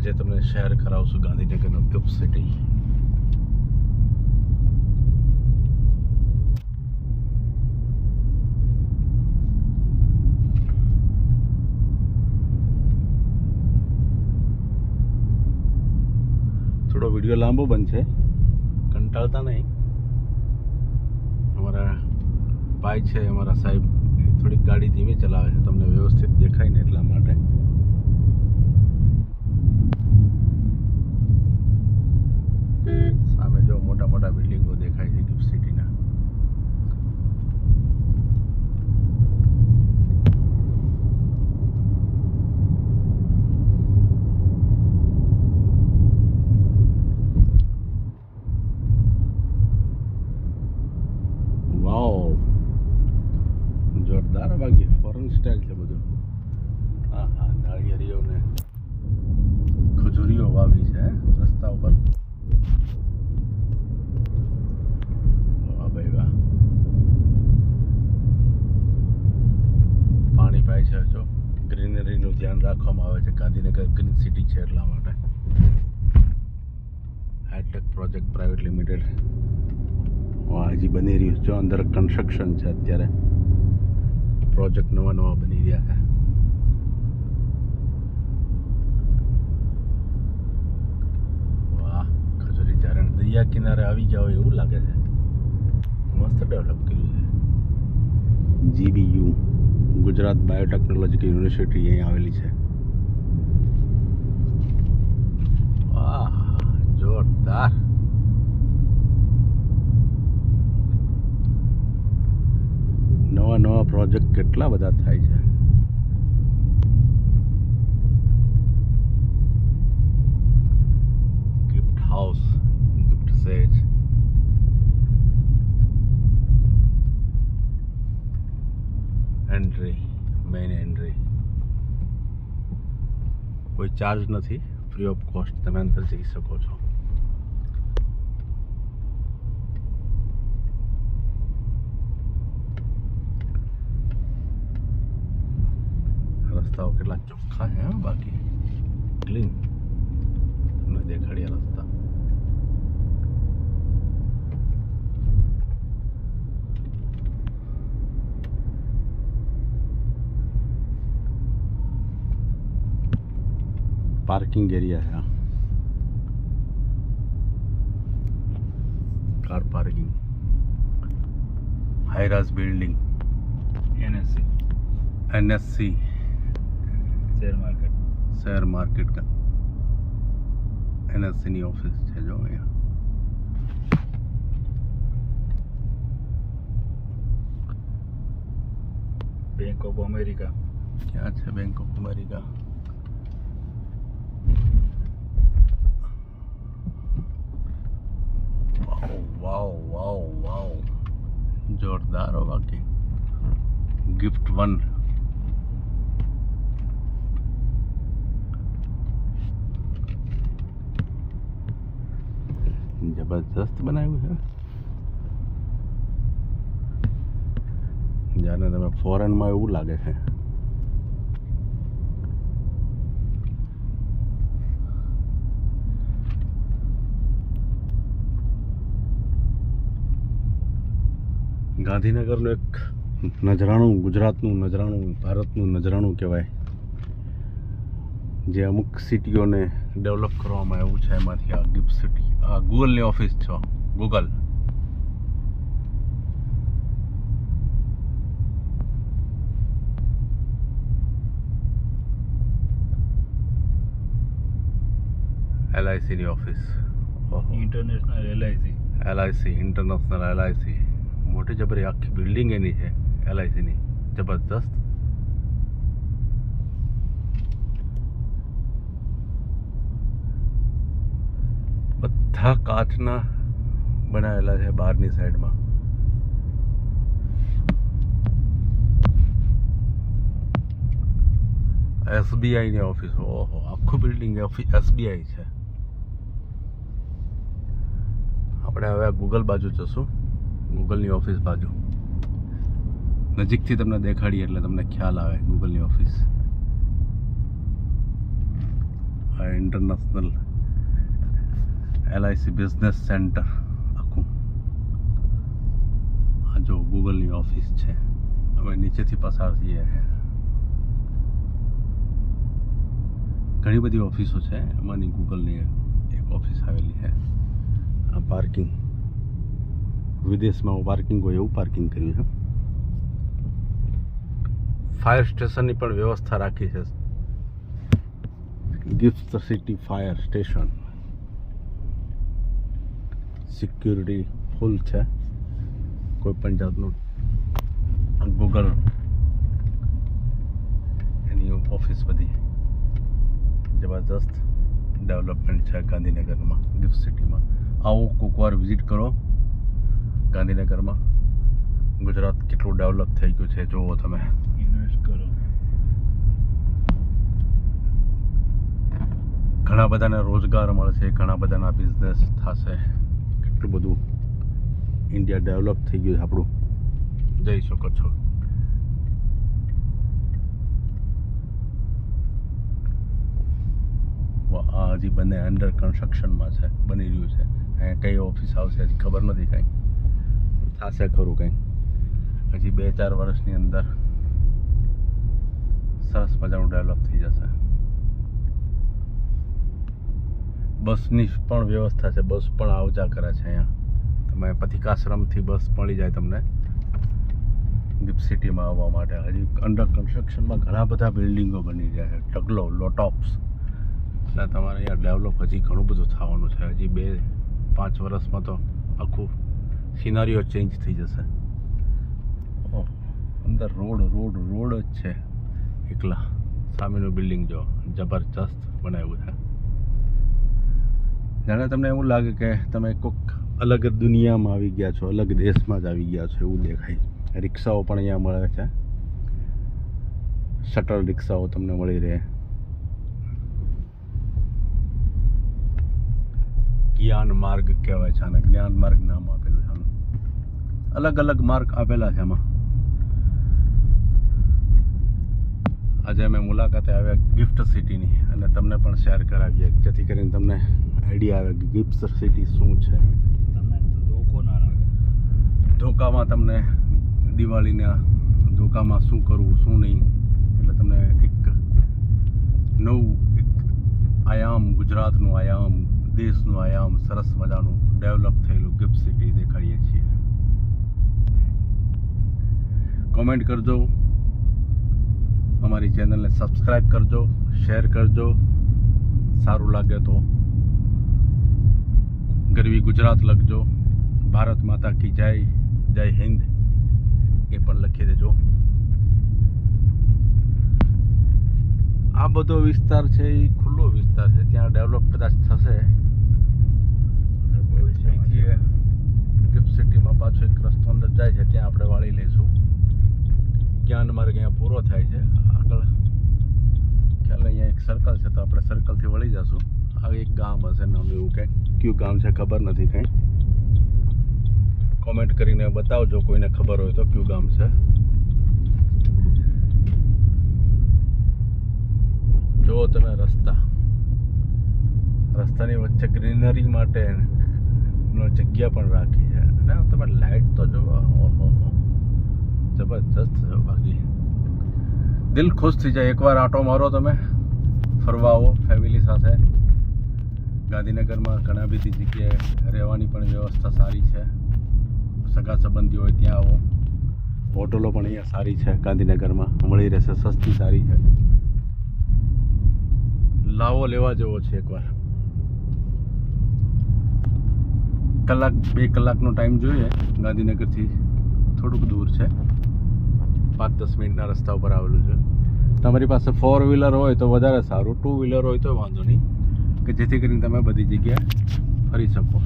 આજે તમને શેર કરાવશું ગાંધીનગરનું ગિફ્ટ સિટી થોડો વીડિયો લાંબો બનશે. કંટાળતા નહીં. અમારા ભાઈ છે, અમારા સાહેબ થોડીક ગાડી ધીમે ચલાવે છે, તમને વ્યવસ્થિત દેખાય ને એટલા માટે સામે જો મોટા મોટા બિલ્ડિંગો દેખાય છે ગિફ્ટ સિટીના વાવ જોરદાર બાકી ફોરેન સ્ટાઇલ છે બધું હા હા નાળિયેરીઓ ને ખજૂરીઓ વાવી છે હે, રસ્તા ઉપર વાહ ભાઈ વાહ પાણી છે, જો ગ્રીનરીનું ધ્યાન રાખવામાં આવે છે, ગાંધીનગર ગ્રીન સિટી છે એટલા માટે. હાઈટેક પ્રોજેક્ટ પ્રાઇવેટ લિમિટેડ હજી બની રહ્યું છે, જો અંદર કન્સ્ટ્રક્શન છે અત્યારે. પ્રોજેક્ટ નવા નવા બની રહ્યા છે. વાહ, ખજૂરી ચારણ દરિયા કિનારે આવી ગયા એવું લાગે છે. મસ્ત ડેવલપ કર્યું છે. જીબીયુ ગુજરાત બાયોટેકનોલોજીકલ યુનિવર્સિટી અહીં આવેલી છે. જોરદાર. નવા નવા પ્રોજેક્ટ કેટલા બધા થાય છે gift house gift SEZ entry main entry કોઈ ચાર્જ નથી ફ્રી ઓફ કોસ્ટ તમે અંદર જઈ શકો છો. રસ્તાઓ કેટલા ચોખ્ખા છે બાકી. ક્લીન તમને દેખાડ્યા રસ્તા. पार्किंग एरिया है। Car parking. High rise building NSC NSC share market share market का। एनएससी ऑफ़िस है जो यहाँ बैंक ऑफ़ अमेरिका क्या अच्छा bank of America of America wow wow wow wow જોરદાર હો બાકી ગિફ્ટ વન જબરજસ્ત બનાવ્યું છે જાણે તમે ફોરેનમાં એવું લાગે છે ગાંધીનગરનું એક નજરાણું ગુજરાતનું નજરાણું ભારતનું નજરાણું કહેવાય જે અમુક સિટીઓને ડેવલપ કરવામાં આવ્યું છે. એમાંથી આ ગિફ્ટ સિટી આ ગૂગલની ઓફિસ છો Google. એલઆઈસીની office. International LIC LIC international LIC મોટી જબરી આખી બિલ્ડિંગ એની છે એલઆઈસીની જબરદસ્ત બધા કાચના બનાવેલા છે બહારની સાઈડમાં. એસબીઆઈની ઓફિસ. ઓહો, આખું બિલ્ડિંગ એસબીઆઈ છે. આપણે હવે ગૂગલ બાજુ જશું. ગૂગલની ઓફિસ બાજુ. નજીકથી તમને દેખાડીએ એટલે તમને ખ્યાલ આવે ગૂગલની ઓફિસ. આ ઇન્ટરનેશનલ એલઆઈસી બિઝનેસ સેન્ટર આખું. આ જો ગૂગલની ઓફિસ છે. અમે નીચેથી પસાર થઈએ ઘણી બધી ઓફિસો છે, એમાંની ગૂગલની એક ઓફિસ આવેલી છે આ પાર્કિંગ વિદેશમાં પાર્કિંગ હોય એવું પાર્કિંગ કર્યું છે. ફાયર સ્ટેશનની પણ વ્યવસ્થા રાખી છે. GIFT city fire station security full છે. કોઈ પણ જાતનું ગૂગલ એની ઓફિસ બધી જબરદસ્ત ડેવલપમેન્ટ છે ગાંધીનગરમાં ગિફ્ટ સિટીમાં આવો કોઈક વાર વિઝિટ કરો. ગાંધીનગરમાં? ગુજરાત કેટલું ડેવલપ થઈ ગયું છે? જુઓ તમે. ઇન્વેસ્ટ કરો. ઘણા બધાને રોજગાર મળશે ઘણા બધાના બિઝનેસ થશે. કેટલું બધું ઇન્ડિયા ડેવલપ થઈ ગયું છે આપણું. જઈ શકો છો. આ હજી બંને અંડર કન્સ્ટ્રક્શનમાં છે બની રહ્યું છે. અહીંયા કઈ ઓફિસ આવશે હજી ખબર નથી કાંઈ. થશે ખરું કંઈ. હજી બે ચાર વર્ષની અંદર સરસ મજાનું ડેવલપ થઈ જશે. બસની પણ વ્યવસ્થા છે, બસ પણ આવ જા કરે છે અહીંયા. તમે પથિકાશ્રમથી બસ મળી જાય તમને. ગિફ્ટ સિટીમાં આવવા માટે. હજી અંડર કન્સ્ટ્રક્શનમાં ઘણા બધા બિલ્ડિંગો બની જાય છે ટગલો લોટોપ્સ એટલે તમારે અહીંયા ડેવલપ હજી ઘણું બધું થવાનું છે. હજી બે પાંચ વર્ષમાં તો આખું સિનારીઓ ચેન્જ થઈ જશે. અંદર રોડ રોડ રોડ જ છે. એકલા. સામેનું બિલ્ડિંગ જો, જબરજસ્ત બનાવ્યું છે. જાણે તમને એવું લાગે કે તમે કોઈક અલગ દુનિયામાં આવી ગયા છો, અલગ દેશમાં જ આવી ગયા છો, એવું દેખાય. રિક્ષાઓ પણ અહીંયા મળે છે. શટલ રિક્ષાઓ તમને મળી રહે. જ્ઞાન માર્ગ કહેવાય છે અને જ્ઞાન માર્ગ નામ આનું અલગ અલગ માર્ગ આપેલા છે એમાં. આજે અમે મુલાકાતે આવ્યા ગિફ્ટ સિટીની અને તમને પણ શેર કરાવીએ જેથી કરીને તમને આઈડિયા આવે કે ગિફ્ટ સિટી શું છે. ધોકામાં તમને દિવાળીના ધોકામાં શું કરવું શું નહીં એટલે તમને એક નવું એક આયામ ગુજરાતનું આયામ દેશનું આયામ સરસ મજાનું ડેવલપ થયેલું ગિફ્ટ સિટી દેખાડીએ છીએ. કોમેન્ટ કરજો. અમારી ચેનલને સબસ્ક્રાઈબ કરજો, શેર કરજો. સારું લાગે તો ગરવી ગુજરાત લખજો. ભારત માતા કી જય જય હિન્દ. એ પણ લખી દેજો. આ બધો વિસ્તાર છે, એ ખુલ્લો વિસ્તાર છે. ત્યાં ડેવલપ કદાચ થશે. અહીંથી. ગિફ્ટ સિટીમાં પાછો એક રસ્તો અંદર જાય છે, ત્યાં આપણે વાળી લઈશું. જ્ઞાન માર્ગ અહીંયા પૂરો થાય છે. આગળ ખ્યાલ અહીંયા એક સર્કલ છે, તો આપણે સર્કલથી વળી જશું. આ એક ગામ હશે, નામ એવું કંઈક. કયું ગામ છે ખબર નથી કંઈ. કોમેન્ટ કરીને બતાવજો, કોઈને ખબર હોય તો કયું ગામ છે. જુઓ તમે રસ્તા. રસ્તાની વચ્ચે ગ્રીનરી માટે જગ્યા પણ રાખી છે. અને તમે લાઈટ તો જોવા ઓહો જબરજસ્ત છે દિલ ખુશ થઈ જાય. એકવાર આટો મારો તમે. ફરવા આવો ફેમિલી સાથે. ગાંધીનગરમાં ઘણા બધી જગ્યાએ રહેવાની પણ વ્યવસ્થા સારી છે. સગા સંબંધી હોય ત્યાં આવો. હોટલો પણ અહીંયા સારી છે ગાંધીનગરમાં. મળી રહેશે, સસ્તી સારી છે. લાવો લેવા જેવો છે એકવાર. કલાક, બે કલાકનો ટાઈમ જોઈએ. ગાંધીનગરથી થોડુંક દૂર છે. પાંચ દસ મિનિટના રસ્તા ઉપર આવેલું છે. તમારી પાસે ફોર વ્હીલર હોય તો વધારે સારું. ટુ વ્હીલર હોય તો વાંધો નહીં કે જેથી કરીને તમે બધી જગ્યાએ ફરી શકો.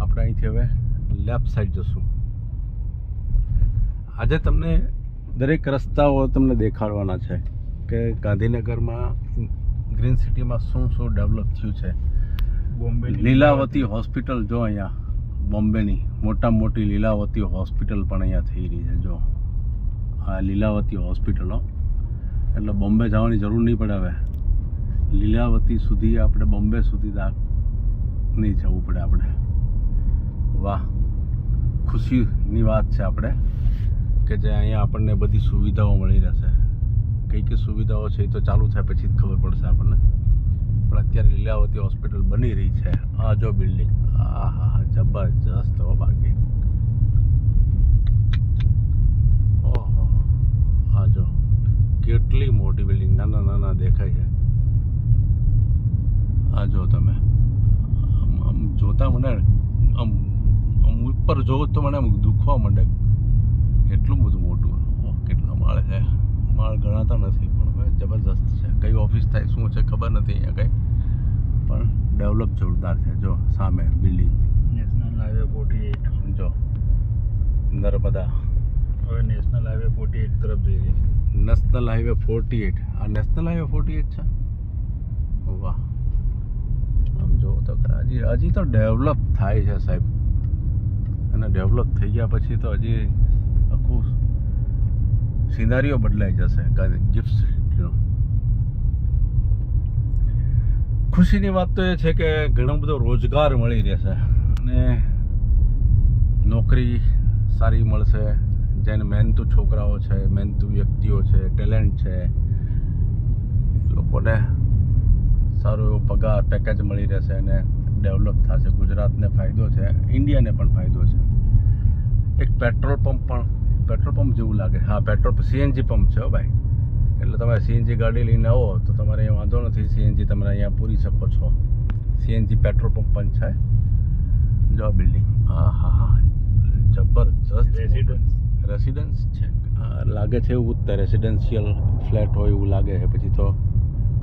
આપણે અહીંથી હવે લેફ્ટ સાઈડ જશું. આજે તમને દરેક રસ્તાઓ તમને દેખાડવાના છે કે ગાંધીનગરમાં ગ્રીન સિટીમાં શું શું ડેવલપ થયું છે. બોમ્બે લીલાવતી. હોસ્પિટલ જો અહીંયા બોમ્બેની મોટામાં મોટી લીલાવતી હોસ્પિટલ પણ અહીંયા થઈ રહી છે, જો. આ લીલાવતી હોસ્પિટલો એટલે બોમ્બે જવાની જરૂર નહીં પડે હવે. લીલાવતી સુધી આપણે, બોમ્બે સુધી દા નહીં જવું પડે આપણે. વાહ. ખુશીની વાત છે આપણે કે જે અહીંયા આપણને બધી સુવિધાઓ મળી રહેશે. કઈ કઈ સુવિધાઓ છે એ તો ચાલુ થાય પછી જ ખબર પડશે આપણને. પણ અત્યારે લીલાવતી હોસ્પિટલ બની રહી છે, આ જો બિલ્ડિંગ. આ હા જબરજસ્ત હો બાકી. ઓહો, આ જો કેટલી મોટી બિલ્ડિંગ, નાના નાના દેખાય છે. આ જો તમે, આમ જોતા મને, આમ આમ ઉપર જોઉં તો મને આમ દુખવા માંડે. એટલું બધું મોટું. કેટલા માળ છે. માળ ગણાતા નથી, પણ હવે જબરદસ્ત છે. કઈ ઓફિસ થાય શું છે ખબર નથી અહીંયા કંઈ. પણ ડેવલપ જોરદાર છે જો સામે building national highway forty eight જો નર્મદા હવે નેશનલ હાઈવે ફોર્ટી એટ તરફ જઈ રહી છે. નેશનલ હાઈવે ફોર્ટી એટ આ નેશનલ હાઈવે ફોર્ટી એટ છે? વાહ. આમ જો તો હજી હજી તો ડેવલપ થાય છે સાહેબ. અને ડેવલપ થઈ ગયા પછી તો હજી આખું સિનારીઓ બદલાઈ જશે ગિફ્ટ સિટીનો ખુશીની વાત તો એ છે કે ઘણો બધો રોજગાર મળી રહેશે અને નોકરી સારી મળશે. જેને મહેનતુ છોકરાઓ છે, મહેનતુ વ્યક્તિઓ છે, ટેલેન્ટ છે, લોકોને સારો એવો પગાર પેકેજ મળી રહેશે અને ડેવલપ થશે. ગુજરાતને ફાયદો છે, ઇન્ડિયાને પણ ફાયદો છે. એક પેટ્રોલ પંપ પણ, પેટ્રોલ પંપ જેવું લાગે. હા, પેટ્રોલ સીએનજી પંપ છે ભાઈ. એટલે તમે સીએનજી ગાડી લઈને આવો, તો તમારે અહીંયા સીએનજી તમે અહીંયા પૂરી શકો છો. સીએનજી પેટ્રોલ પંપ પણ છે. જો બિલ્ડિંગ હા હા હા. જબરજસ્ત રેસિડન્સ રેસિડન્સ છે. લાગે છે એવું જ રેસિડેન્શિયલ ફ્લેટ હોય એવું લાગે છે. પછી તો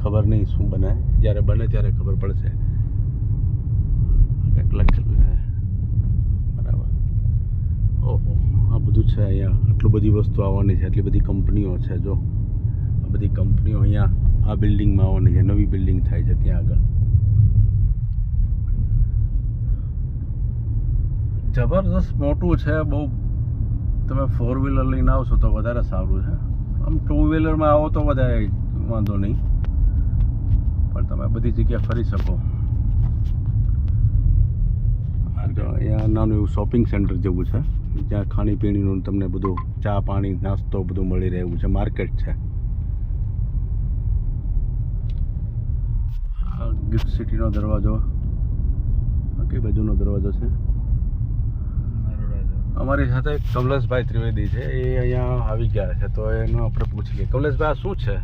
ખબર નહીં શું બને. જ્યારે બને ત્યારે ખબર પડશે. કંઈક લખેલું છે બરાબર. ઓહો આ બધું છે અહીંયા. આટલું બધી વસ્તુ આવવાની છે. એટલી બધી કંપનીઓ છે જો. આ બધી કંપનીઓ અહીંયા આ બિલ્ડિંગમાં આવવાની છે નવી બિલ્ડિંગ થાય છે ત્યાં આગળ. જબરદસ્ત મોટું છે, બહુ તમે ફોર વ્હીલર લઈને આવશો તો વધારે સારું છે. આમ ટુ વ્હીલરમાં આવો તો વધારે વાંધો નહીં. પણ તમે બધી જગ્યાએ ફરી શકો. અહીંયા નાનું એવું શોપિંગ સેન્ટર જેવું છે. જ્યાં ખાણીપીણીનું તમને બધું ચા પાણી, નાસ્તો બધું મળી રહે એવું છે. માર્કેટ છે આ ગિફ્ટ સિટીનો દરવાજો. કઈ બાજુનો દરવાજો છે? અમારી સાથે કમલેશભાઈ ત્રિવેદી છે એ અહીંયા આવી ગયા છે તો એનું આપણે પૂછીએ કમલેશભાઈ આ શું છે?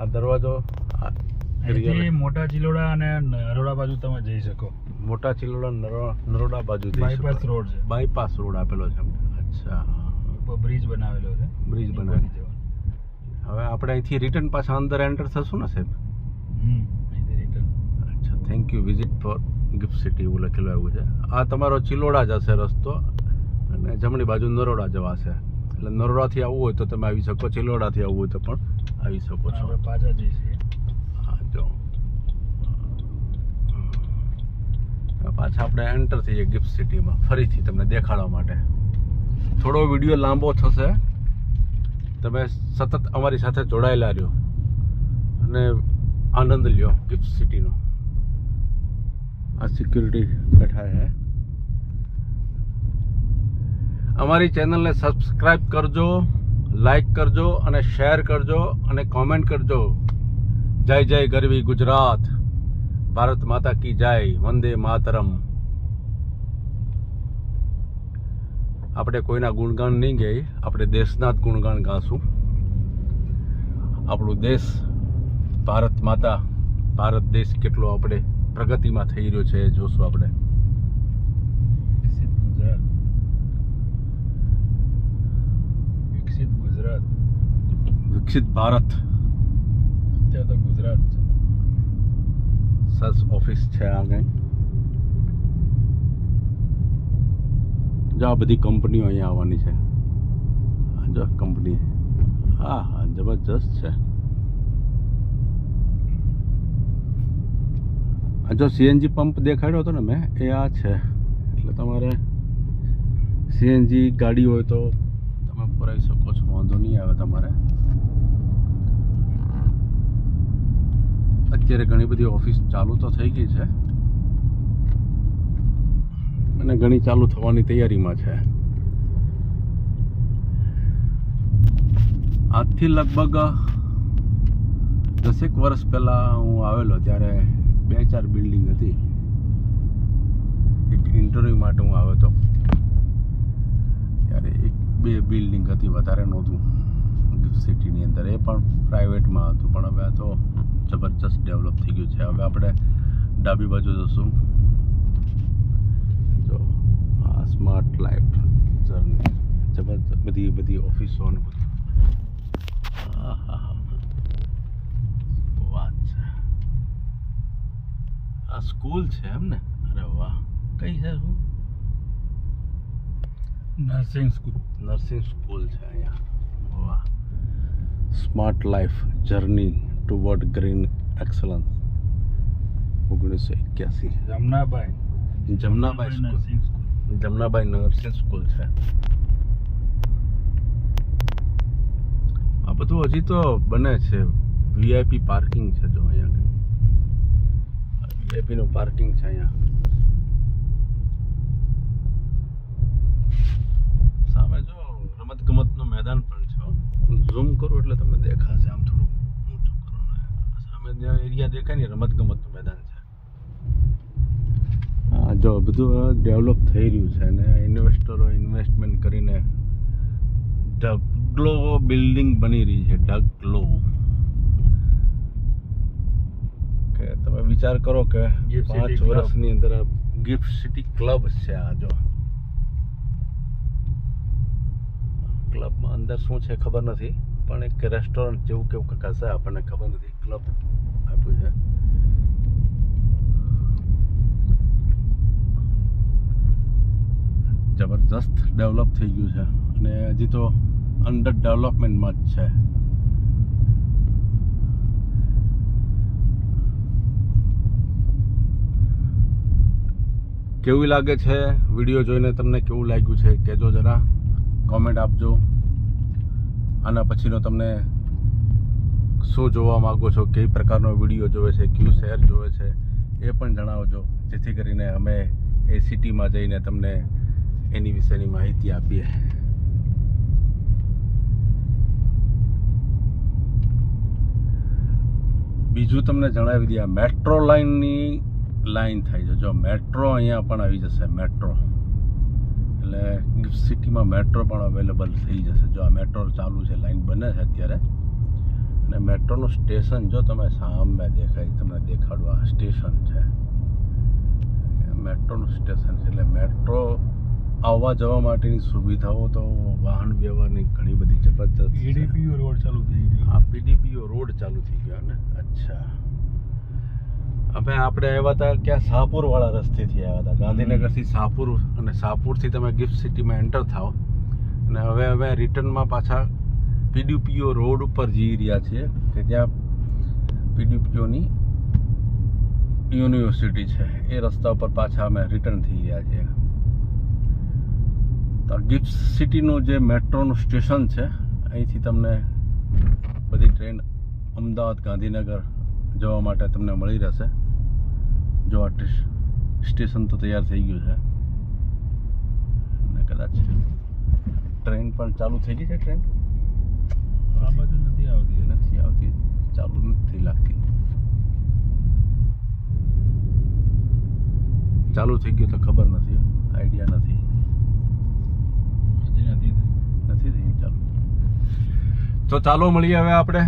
આ દરવાજો? મોટા ચિલોડા અને નરોડા બાજુ તમે જઈ શકો. મોટા ચિલોડા નરો- નરોડા બાજુ જઈ બાયપાસ રોડ છે. બાયપાસ રોડ આપેલો છે અચ્છા. બ્રિજ બનાવેલો છે. બ્રિજ બનાવેલો. હવે આપણે અહીંથી રિટર્ન પાછા અંદર એન્ટર થશું ને સાહેબ? અચ્છા thank you visit for GIFT city એવું લખેલું આવ્યું છે. આ તમારો ચિલોડા જશે રસ્તો અને જમણી બાજુ નરોડા જવાશે એટલે નરોડાથી આવવું હોય તો તમે આવી શકો ચિલોડાથી આવવું હોય તો પણ આવી શકો છો. પાછા જઈશું હા જો. પાછા આપણે એન્ટર થઈએ ગિફ્ટ સિટીમાં ફરીથી તમને દેખાડવા માટે. થોડો વીડિયો લાંબો થશે. તમે સતત અમારી સાથે જોડાયેલા રહ્યો. અને આનંદ લ્યો ગિફ્ટ સિટીનો. આ સિક્યુરિટી બેઠા હે. અમારી ચેનલને સબસ્ક્રાઈબ કરજો લાઈક કરજો અને શેર કરજો અને કોમેન્ટ કરજો. જય જય ગરવી ગુજરાત. ભારત માતા કી જય વંદે માતરમ. આપણે કોઈના ગુણગાન નહીં ગઈ આપણે દેશના જ ગુણગાન ગાશું. આપણું દેશ ભારત માતા ભારત દેશ કેટલો આપણે પ્રગતિમાં થઈ રહ્યો છે જોશું આપણે. વિકસિત ગુજરાત. વિકસિત ભારત. અત્યારે તો ગુજરાત સસ ઓફિસ છે આ કંઈ જો આ બધી કંપનીઓ અહીંયા આવવાની છે. જો કંપની. હા હા જબરજસ્ત છે. જો સીએનજી પંપ દેખાડ્યો હતો ને મેં, એ આ છે. એટલે તમારે સીએનજી ગાડી હોય તો તમે પુરાવી શકો છો, વાંધો નહીં આવે તમારે. અત્યારે ઘણી બધી ઓફિસ ચાલુ તો થઈ ગઈ છે. અને ઘણી ચાલુ થવાની તૈયારીમાં છે. આજથી લગભગ દસેક વર્ષ પહેલાં હું આવેલો ત્યારે બે ચાર બિલ્ડિંગ હતી. એક ઇન્ટરવ્યૂ માટે હું આવ્યો હતો. ત્યારે એક બે બિલ્ડિંગ હતી, વધારે નહોતું. ગિફ્ટ સિટીની અંદર. એ પણ પ્રાઇવેટમાં હતું, પણ હવે આ તો જબરજસ્ત ડેવલપ થઈ ગયું છે. હવે આપણે ડાબી બાજુ જશું. તો આ સ્માર્ટ લાઈફ જર્ની જબરજસ્ત બધી બધી ઓફિસો અને બધું આહાહા. વાત છે આ સ્કૂલ છે એમ ને? અરે વાહ. કઈ છે શું? Nursing school. નર્સિંગ સ્કૂલ છે અહીંયા. વાહ. Smart life journey toward green excellence ઓગણીસો એક્યાસી. Jamnabhai Jamnabai nursing school. Jamnabai nursing school છે. આ બધું હજી તો બને છે. વીઆઈપી પાર્કિંગ છે જો અહીંયા. વીઆઈપી નું પાર્કિંગ છે અહીંયા. સામે જો રમત ગમતનું મેદાન પણ છે ઝૂમ કરું એટલે તમને દેખાશે આમ થોડું ઊંચું કરો સામે જ્યાં એરિયા દેખાય ને રમત ગમતનું મેદાન છે. હા જો બધું ડેવલપ થઈ રહ્યું છે અને ઇન્વેસ્ટરો ઇન્વેસ્ટમેન્ટ કરીને ઢગલો બિલ્ડિંગ બની રહી છે ઢગલો કે તમે વિચાર કરો કે પાંચ વર્ષની અંદર ગિફ્ટ સિટી ક્લબ છે આ જો. ક્લબમાં અંદર શું છે ખબર નથી પણ એક રેસ્ટોરન્ટ જેવું કેવું કંઈક હશે આપણને ખબર નથી. ક્લબ આપ્યું છે. જબરજસ્ત ડેવલપ થઈ ગયું છે. અને હજી તો અંડર ડેવલપમેન્ટમાં જ છે. કેવું લાગે છે? વીડિયો જોઈને તમને કેવું લાગ્યું છે? કહેજો જરા. કોમેન્ટ આપજો. આના પછીનો તમને શું જોવા માગો છો? કઈ પ્રકારનો વીડિયો જોવે છે? કયું શહેર જોવે છે? એ પણ જણાવજો. જેથી કરીને અમે એ સિટીમાં જઈને તમને એની વિશેની માહિતી આપીએ. બીજું તમને જણાવી દઈએ. મેટ્રો લાઇનની લાઈન થાય છે. જો મેટ્રો અહીંયા પણ આવી જશે મેટ્રો એટલે ગિફ્ટ સિટીમાં મેટ્રો પણ અવેલેબલ થઈ જશે. જો આ મેટ્રો ચાલુ છે લાઇન બને છે અત્યારે. અને મેટ્રોનું સ્ટેશન જો તમે સામે દેખાય તમને દેખાડવા સ્ટેશન છે. મેટ્રોનું સ્ટેશન છે. એટલે મેટ્રો આવવા જવા માટેની સુવિધાઓ તો વાહન વ્યવહારની ઘણી બધી જબરજસ્ત પીડીપીઓ રોડ ચાલુ થઈ ગયો આ પીડીપીઓ રોડ ચાલુ થઈ ગયો ને? અચ્છા. હવે આપણે આવ્યા હતા ક્યાં શાહપુર વાળા રસ્તેથી આવ્યા હતા. ગાંધીનગરથી શાહપુર અને શાહપુરથી તમે ગિફ્ટ સિટીમાં એન્ટર થાઓ. અને હવે હવે રિટર્નમાં પાછા પીડીપીઓ રોડ ઉપર જઈ રહ્યા છીએ કે જ્યાં પીડીપીઓની યુનિવર્સિટી છે. એ રસ્તા ઉપર પાછા અમે રિટર્ન થઈ રહ્યા છીએ. તો ગિફ્ટ સિટીનું જે મેટ્રોનું સ્ટેશન છે અહીંથી તમને બધી ટ્રેન અમદાવાદ ગાંધીનગર જવા માટે તમને મળી રહેશે. જો આ સ્ટેશન તો તૈયાર થઈ ગયું છે. અને કદાચ ટ્રેન પણ ચાલુ થઈ ગઈ છે ટ્રેન આ બાજુ નથી આવતી નથી આવતી. ચાલુ નથી લાગતી. ચાલુ થઈ ગયું તો ખબર નથી. આઈડિયા નથી. નથી નથી થઈ ચાલુ. તો ચાલો મળીએ હવે આપણે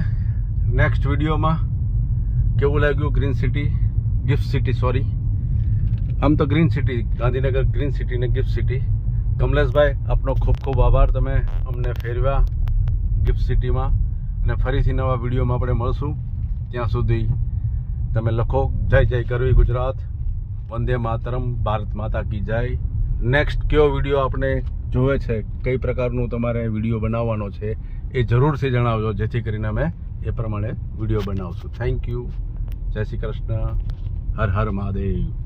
નેક્સ્ટ વિડીયોમાં કેવું લાગ્યું green city GIFT city sorry આમ તો green city Gandhinagar green city ને ગિફ્ટ સિટી કમલેશભાઈ, આપનો ખૂબ ખૂબ આભાર. તમે અમને ફેરવ્યા ગિફ્ટ સિટીમાં અને ફરીથી નવા વિડીયોમાં આપણે મળશું. ત્યાં સુધી તમે લખો, જય જય કરવી ગુજરાત. વંદે માતરમ, ભારત માતા કી જય. નેક્સ્ટ કયો વીડિયો આપણે જોવે છે, કઈ પ્રકારનું તમારે વીડિયો બનાવવાનો છે, એ જરૂરથી જણાવજો. જેથી કરીને અમે એ પ્રમાણે વીડિયો બનાવશું. થેન્ક યુ જય શ્રી કૃષ્ણ. હર હર મહાદેવ.